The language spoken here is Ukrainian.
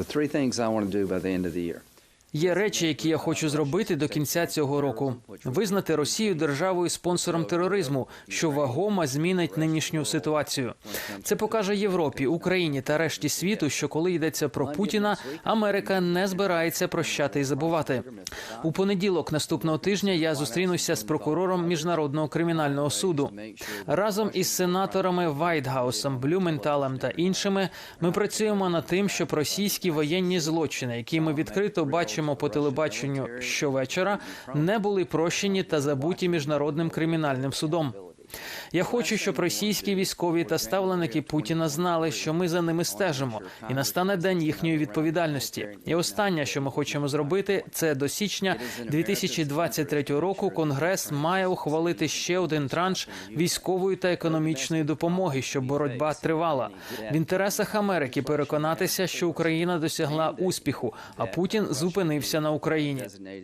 The three things I want to do by the end of the year. Є речі, які я хочу зробити до кінця цього року: визнати Росію державою спонсором тероризму, що вагомо змінить нинішню ситуацію. Це покаже Європі, Україні та решті світу, що коли йдеться про Путіна, Америка не збирається прощати і забувати. У понеділок наступного тижня я зустрінуся з прокурором міжнародного кримінального суду. Разом із сенаторами Вайтгаусом, Блюменталем та іншими ми працюємо над тим, щоб російські воєнні злочини, які ми відкрито бачимо по телебаченню щовечора, не були прощені та забуті міжнародним кримінальним судом. Я хочу, щоб російські військові та ставленики Путіна знали, що ми за ними стежимо, і настане день їхньої відповідальності. І останнє, що ми хочемо зробити, це до січня 2023 року. Конгрес має ухвалити ще один транш військової та економічної допомоги, щоб боротьба тривала. В інтересах Америки переконатися, що Україна досягла успіху, а Путін зупинився на Україні.